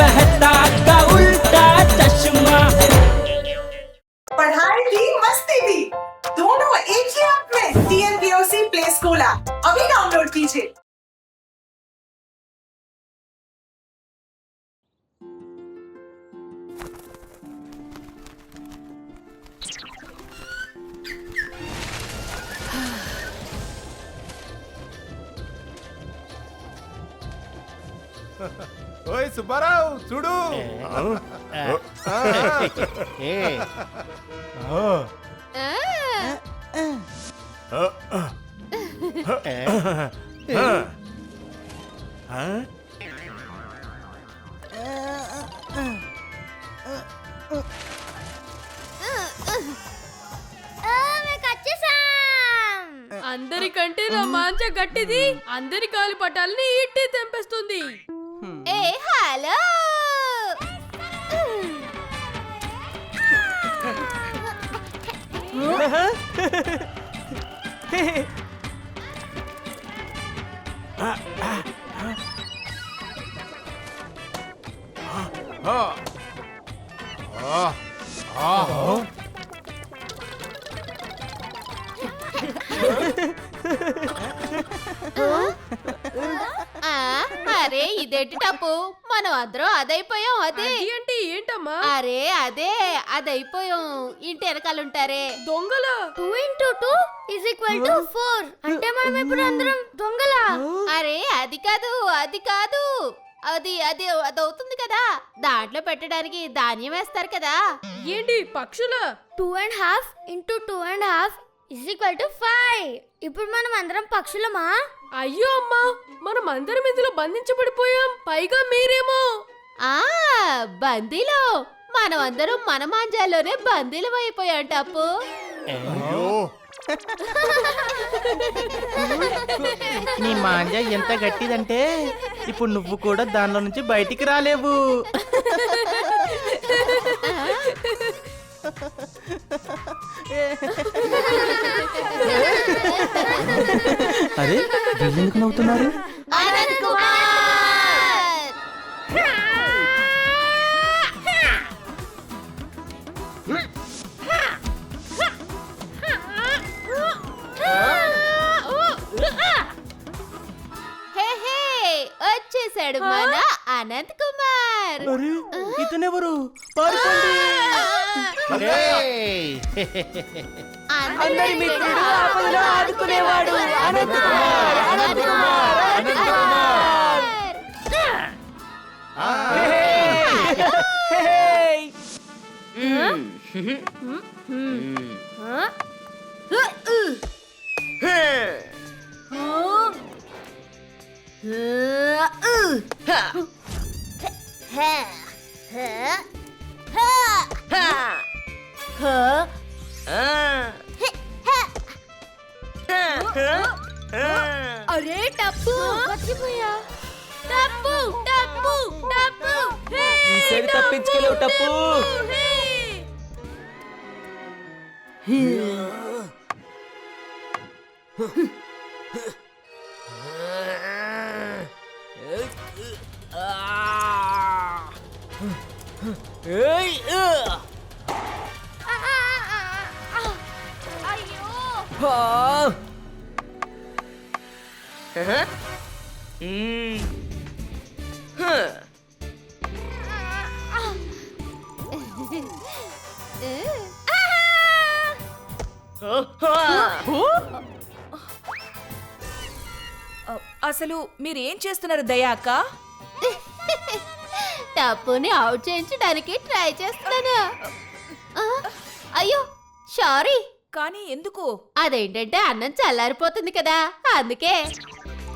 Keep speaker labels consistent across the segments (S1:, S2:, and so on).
S1: मेहता का उल्टा चश्मा।
S2: पढ़ाई भी मस्ती भी। दोनों एक ही ऐप में टीएनपीओसी प्ले स्कूल ऐप अभी डाउनलोड कीजिए।
S3: ఓయ్ సుబ్బారావు చూడు
S4: అందరికంటే
S5: ఆ, అరే ఇదేంటి టప్పు? మనం అందరం అదైపోయాం అదే.
S4: అది అంటే ఏంటమ్మా?
S5: అరే అదే అదైపోయాం. ఇంటి వెనకాలంటారే.
S4: దొంగల?
S6: Two into two is equal to four అంటే మనం ఇప్పుడు అందరం దొంగలా?
S5: అరే అది కాదు అది కాదు. అది అది అది అవుతుంది కదా? దాంట్లో పెట్టడానికి ధాన్యం వేస్తారు కదా?
S4: ఏంటి పక్షుల?
S6: Two and half into two and half is equal to five. ఇప్పుడు మనం అందరం పక్షులమా?
S4: అయ్యో అమ్మా మనం అందరం ఇందులో బంధించబడిపోయాం. పైగా మీరేమో.
S5: ఆ బందీలో. మనం అందరం మన మాంజాల్లోనే బందీలం అయిపోయాం టప్పు.
S3: అయ్యో.
S7: నీ మాంజ ఎంత గట్టిదంటే ఇప్పుడు నువ్వు కూడా దానిలో నుంచి బయటికి రాలేవు. అరే ఎందుకు నవ్వుతున్నారు?
S5: అనంత్ కుమార్
S7: అరే ఇతనెవరు పారిపోండి!
S5: అందరి మిత్రుడు ఆపదలో ఆదుకునేవాడు అనంత్ కుమార్ అనంత్ కుమార్ అనంత్ కుమార్
S6: అరే టప్పు. మర్చిపోయా.
S5: టప్పు టప్పు టప్పు. హే,
S1: ఈసారి తప్పించుకెళ్ళవు టప్పు
S5: హే.
S8: అసలు మీరేం చేస్తున్నారు దయాక?
S5: టప్పుని అవుట్ చేయించడానికి ట్రై చేస్తున్నాను. ఆ, అయ్యో సారీ
S8: కానీ ఎందుకు?
S5: అదేంటంటే అన్నం చల్లారిపోతుంది కదా అందుకే.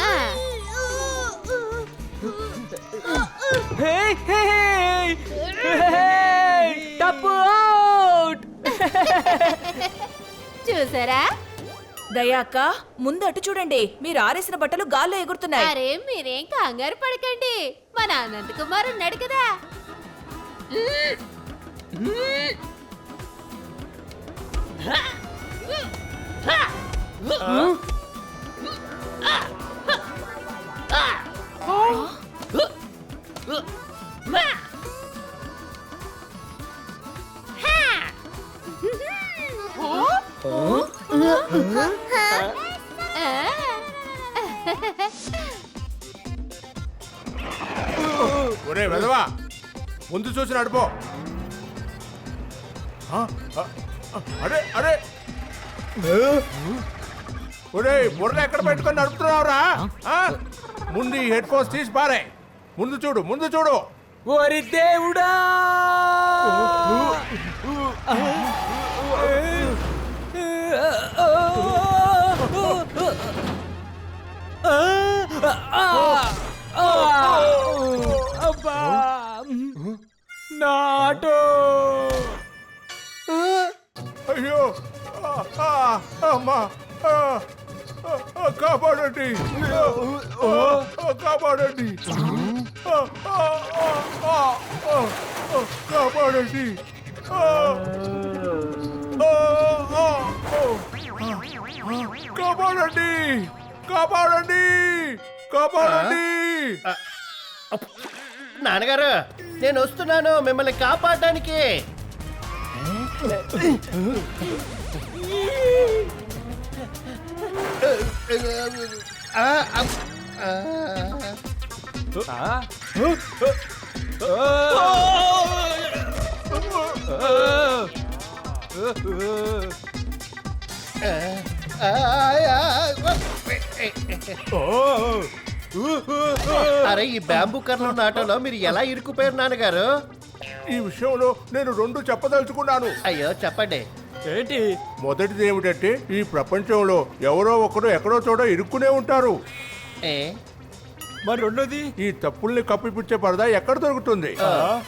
S5: ఆ, చూసారా?
S8: దయాక ముందు అటు చూడండి. మీరు ఆరేసిన బట్టలు గాల్లో ఎగురుతున్నాయి.
S5: అరే మీరేం కంగారు పడకండి. మన అనంత్ కుమార్ ఉన్నాడు కదా.
S3: ఒరే వెదవా ముందు చూసి నడుపో. అరే అరే ఒరే బుర్ర ఎక్కడ పెట్టుకొని నడుపుతున్నావురా? ముందు ఈ హెడ్ ఫోన్స్ తీసి పారే. ముందు చూడు ముందు చూడు.
S1: ఓరి దేవుడా! అబ్బా! నాటో!
S3: అమ్మా ఆ, ఆ, ఆ, కాపాడండి కాపాడండి కాపాడండి కాపాడండి కాపాడండి కాపాడండి
S9: నాన్నగారు నేను వస్తున్నాను మిమ్మల్ని కాపాడడానికి అరే ఈ బ్యాంబూ కర్రలు ఉన్న ఆటోలో మీరు ఎలా ఇరుక్కుపోయారు నాన్నగారు?
S3: ఈ విషయంలో నేను రెండు చెప్పదలుచుకున్నాను.
S9: అయ్యో చెప్పండి.
S1: ఏంటి?
S3: మొదటిది ఏమిటంటే ఈ ప్రపంచంలో ఎవరో ఒకరు ఎక్కడో చోట ఇరుక్కునే ఉంటారు.
S9: ఏ?
S1: మరి రెండోది?
S3: ఈ తప్పుల్ని కప్పిపుచ్చే పరదా ఎక్కడ దొరుకుతుంది?
S9: ఆ,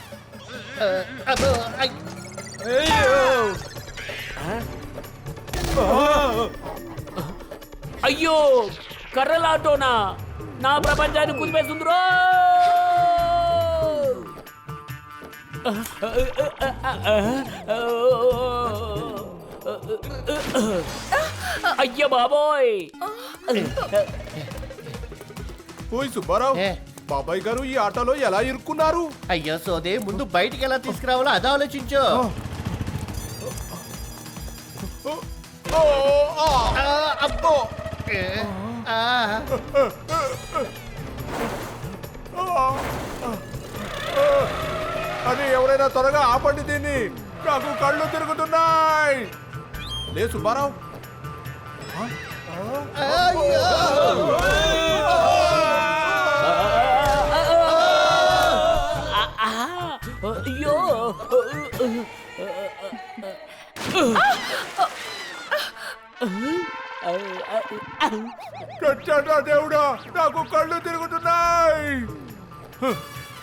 S9: అబ్బో, ఐ,
S1: అయ్యో! కర్రలాటోనా? నా ప్రపంచాన్ని కుదిపేస్తుందిరో అయ్య బాబోయ్
S3: ఓయ్ సుబ్బారావు
S9: ఏ.
S3: బాబాయ్ గారు ఈ ఆటోలో ఎలా ఇరుక్కున్నారు?
S9: అయ్యో సోదే ముందు బయటికి ఎలా తీసుకురావాలో అది ఆలోచించు.
S3: ఓ, ఆ,
S9: ఆ, అబ్బో. ఏ, ఆ,
S3: ఆ, ఆ. అరే ఎవరైనా త్వరగా ఆపండి దీన్ని. నాకు కళ్ళు తిరుగుతున్నాయి. లే సుబ్బారావు.
S1: అయ్యో
S3: చచ్చాడా దేవుడా? నాకు కళ్ళు తిరుగుతున్నాయి.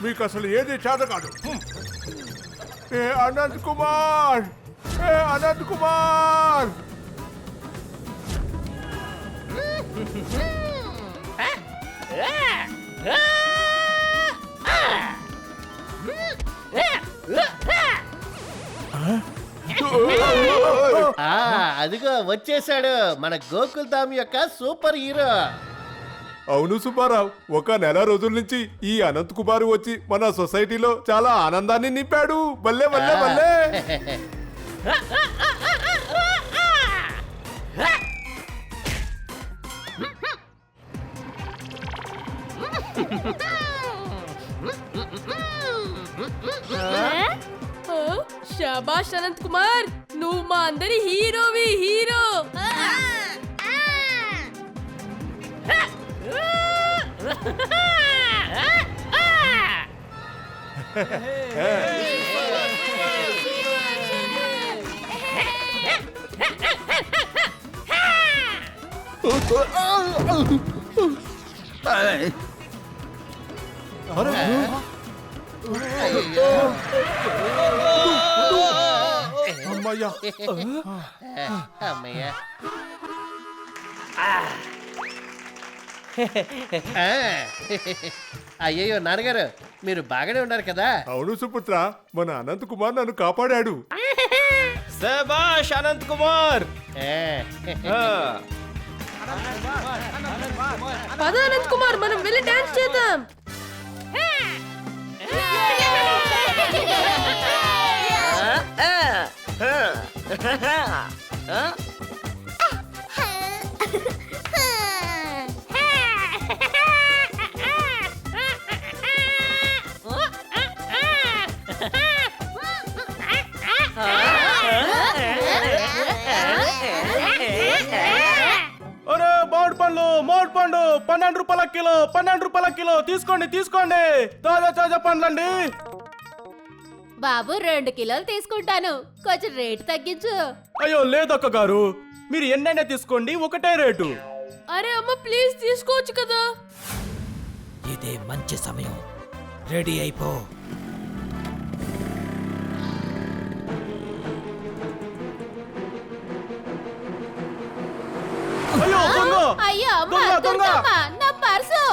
S3: మీకు అసలు ఏది చేత కాదు. ఏ అనంత్ కుమార్! అనంత్ కుమార్!
S9: ఆ, అదిగో వచ్చేసాడు మన గోకుల్ ధామ్ యొక్క సూపర్ హీరో.
S3: అవును సుబ్బారావు ఒక నెల రోజుల నుంచి ఈ అనంత్ కుమార్ వచ్చి మన సొసైటీలో చాలా ఆనందాన్ని నింపాడు. బల్లే బల్లే బల్లే
S4: ఆ? శాబాష్ అనంత్ కుమార్ నువ్వు మా అందరి హీరోవి హీరో
S3: అమ్మయ్యా.
S9: అమ్మయ్య. అయ్యయ్యో నాన్నగారు మీరు బాగానే ఉన్నారు కదా?
S3: అవును సుపుత్ర మన అనంత్ కుమార్ నన్ను కాపాడాడు.
S7: Sebaş Anant
S9: Kumar.
S4: పద అనంత్ కుమార్ మనం వెళ్ళి డాన్స్ చేద్దాం
S5: ఆ,
S7: ఆ, ఆ. పండ్లు మామిడి పండు పన్నెండు రూపాయల కిలో పన్నెండు రూపాయల కిలో. తీసుకోండి తీసుకోండి. తాజా తాజా పండ్లండి.
S5: బాబు రెండు కిలోలు తీసుకుంటాను. కొంచెం రేటు తగ్గించు.
S7: అయ్యో లేదక్క గారు. మీరు ఎన్నైనా తీసుకోండి ఒకటే రేటు.
S4: అరే అమ్మ ప్లీజ్ తీసుకోవచ్చు కదా.
S1: ఇదే మంచి సమయం. రెడీ అయిపో.
S7: అయ్యో
S5: అయ్యో అమ్మ
S7: దొంగ, దొంగ!
S5: దుర్గమ్మ, నా పర్సు.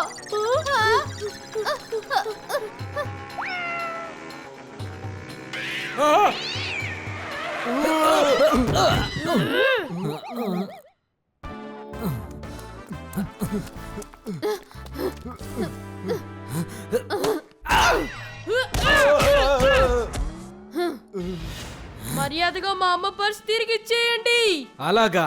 S4: మర్యాదగా మా అమ్మ పర్స్ తిరిగి ఇచ్చేయండి.
S1: అలాగా.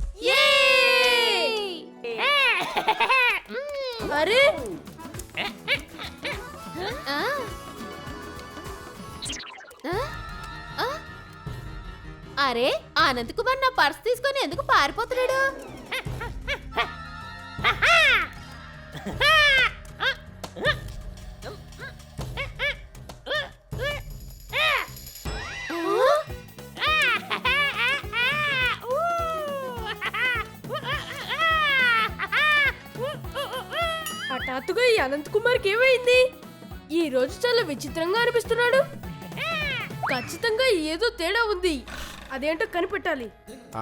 S4: అరే
S5: ఆ? ఆ? ఆ? అరే ఆనంద్ కుమార్ నా పర్స్ తీసుకొని ఎందుకు పారిపోతున్నాడు
S4: కుమార్కి ఏమైంది? ఈ రోజు చాలా విచిత్రంగా అనిపిస్తున్నాడు. ఖచ్చితంగా ఏదో తేడా ఉంది. అదేంటో కనిపెట్టాలి.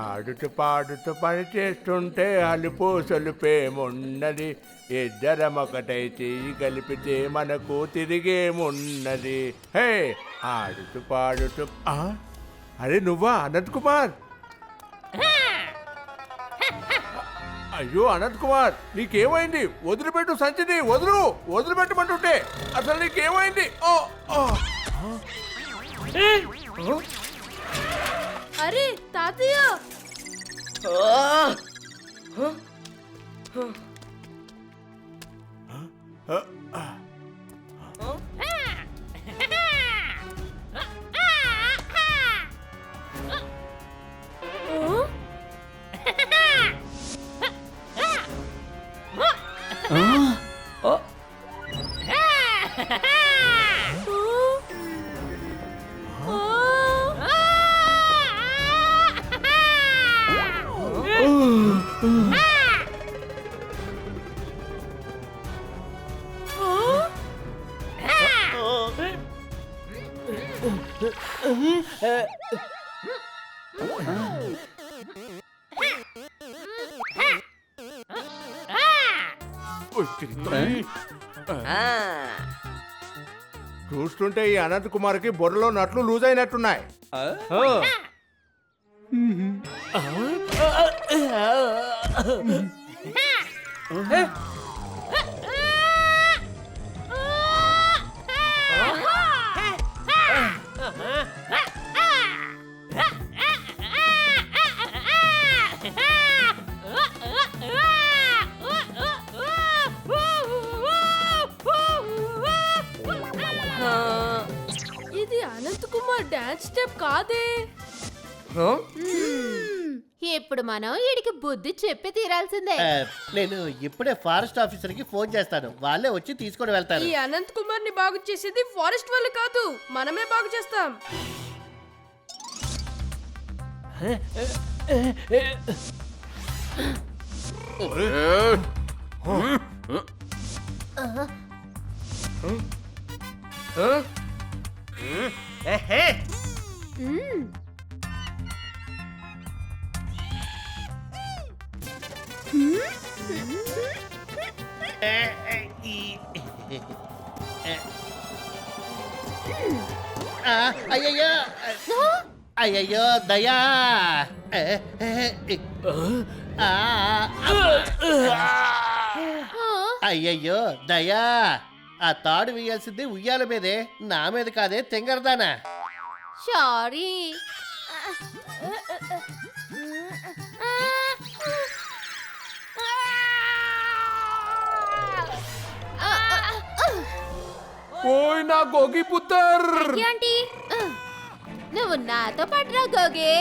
S3: ఆడుతూ పాడుతూ పని చేస్తుంటే అలుపు సొలుపేమున్నది ఇద్దరం ఒకటై చెయ్యి కలిపితే మనకు తిరిగేమున్నది హే! ఆడుతూ పాడుతూ? అరే నువ్వా అనంత్ కుమార్? అయ్యో అనంత్ కుమార్ నీకేమైంది? వదిలిపెట్టు సంచిని వదులు వదిలిపెట్టమంటుంటే అసలు నీకేమైంది? ఓ ఓ.
S4: అరే తాతయ్య!
S3: చూస్తుంటే ఈ అనంత్ కుమార్కి బుర్రలో నట్లు లూజ్ అయినట్టున్నాయి.
S4: ఇది
S5: మనం వీడికి బుద్ధి చెప్పి తీరాల్సిందే.
S9: ఆ, నేను ఇప్పుడే ఫారెస్ట్ ఆఫీసర్కి ఫోన్ చేస్తాను. వాళ్ళే వచ్చి తీసుకొని వెళ్తారు.
S4: ఈ అనంత్ కుమార్ని బాగు చేసేది ఫారెస్ట్ వాళ్ళు కాదు మనమే బాగు చేస్తాం.
S9: అయ్యయ్యో. అయ్యయ్యో దయా. అయ్యయ్యో దయా. ఆ తాడు వేయాల్సింది ఉయ్యాల మీదే నా మీద కాదే తెంగరదానా.
S5: సారీ
S3: ఓయ్ నా గోగి పుత్తర్
S6: ఆంటీ
S5: నువ్వు నాతో పట్రా గోగే.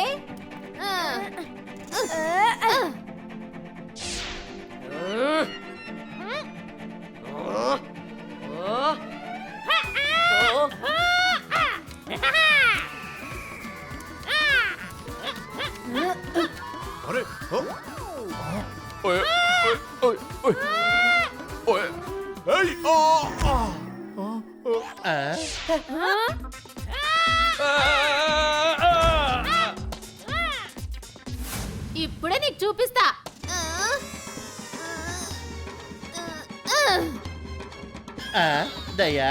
S3: అరే ఓయ్, ఓయ్, ఓయ్. ఓయ్.
S5: ఇప్పుడే నీకు చూపిస్తా.
S9: ఆ, దయా.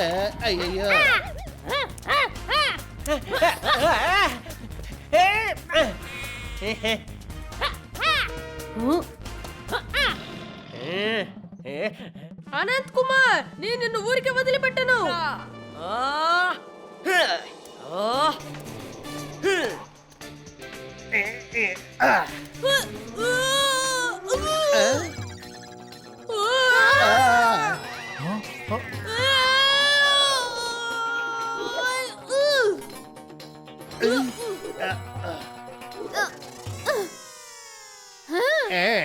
S9: ఆ, అయ్యయ్యో.
S4: అనంత్ కుమార్ నేను నిన్ను ఊరికి వదిలిపెట్టను.
S9: ఆ. ఏ,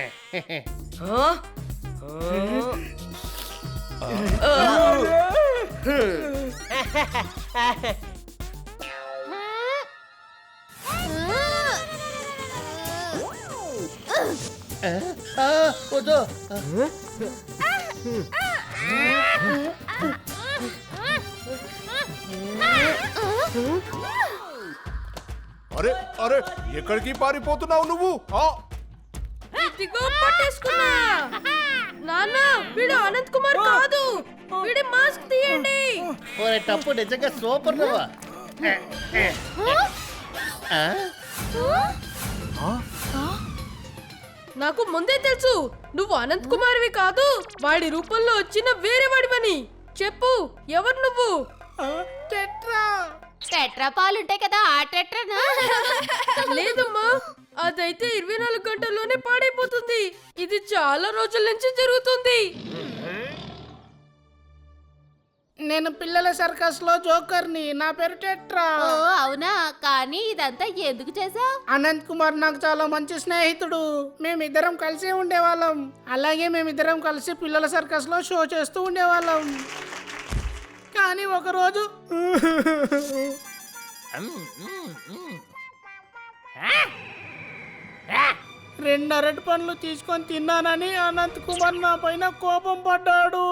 S3: అరే అరే ఎక్కడికి పారిపోతున్నావు నువ్వు ఆ,
S4: ఇదిగో పట్టేసుకున్నా. నాన్న వీడు అనంత్ కుమార్ కాదు. వీడి మాస్క్ తీయండి.
S9: ఒరే టప్పు నిజంగా సూపర్ నువ్వు?
S4: నాకు ముందే తెలుసు నువ్వు అనంత్ కుమార్వి కాదు. వాడి రూపంలో వచ్చిన వేరే వాడివని చెప్పు ఎవరు నువ్వు?
S5: టెట్రా పాలుంటాయి కదా ఆ టెట్రానా?
S4: లేదమ్మా అదైతే ఇరవై నాలుగు గంటల్లోనే పాడైపోతుంది. ఇది చాలా రోజుల నుంచి జరుగుతుంది.
S10: నేను పిల్లల సర్కస్లో జోకర్ని నా పేరు టెట్రా.
S5: ఓ అవునా? కానీ ఇదంతా ఎందుకు చేసావు
S10: అనంత్ కుమార్ నాకు చాలా మంచి స్నేహితుడు. మేమిద్దరం కలిసి ఉండేవాళ్ళం. అలాగే మేమిద్దరం కలిసి పిల్లల సర్కస్లో షో చేస్తూ ఉండేవాళ్ళం. కానీ ఒకరోజు రెండు అరటి పండ్లు తీసుకొని తిన్నానని అనంత్ కుమార్ నా పైన కోపం పడ్డాడు.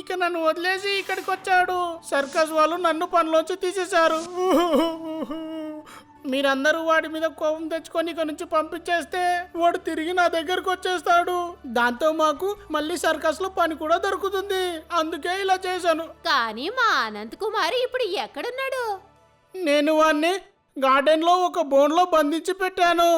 S10: ఇక నన్ను వదిలేసి ఇక్కడికి వచ్చాడు సర్కస్ వాళ్ళు నన్ను పనిలోంచి తీసేశారు. మీరందరూ వాడి మీద కోపం తెచ్చుకొని ఇక నుంచి పంపించేస్తే వాడు తిరిగి నా దగ్గరకు వచ్చేస్తాడు. దాంతో మాకు మళ్ళీ సర్కస్లో పని కూడా దొరుకుతుంది. అందుకే ఇలా చేశాను.
S5: కానీ మా అనంత్ కుమార్ ఇప్పుడు ఎక్కడున్నాడు?
S10: నేను వాడిని గార్డెన్లో ఒక బోన్లో బంధించి పెట్టాను.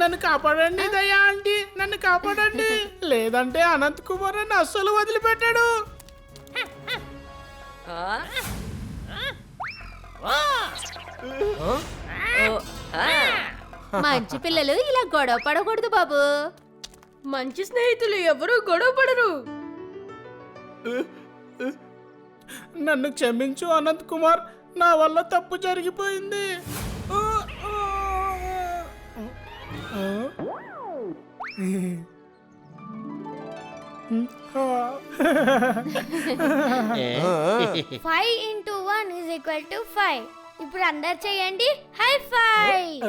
S10: నన్ను కాపాడండి దయా ఆంటీ నన్ను కాపాడండి. లేదంటే అనంత్ కుమార్ అని అస్సలు వదిలిపెట్టాడు.
S5: మంచి పిల్లలు ఇలా గొడవ పడకూడదు బాబు.
S4: మంచి స్నేహితులు ఎవరూ గొడవ పడరు.
S10: నన్ను క్షమించు అనంత్ కుమార్. నా వల్ల తప్పు జరిగిపోయింది.
S6: Five into one is equal to five ఇప్పుడు అందరు చేయండి. High five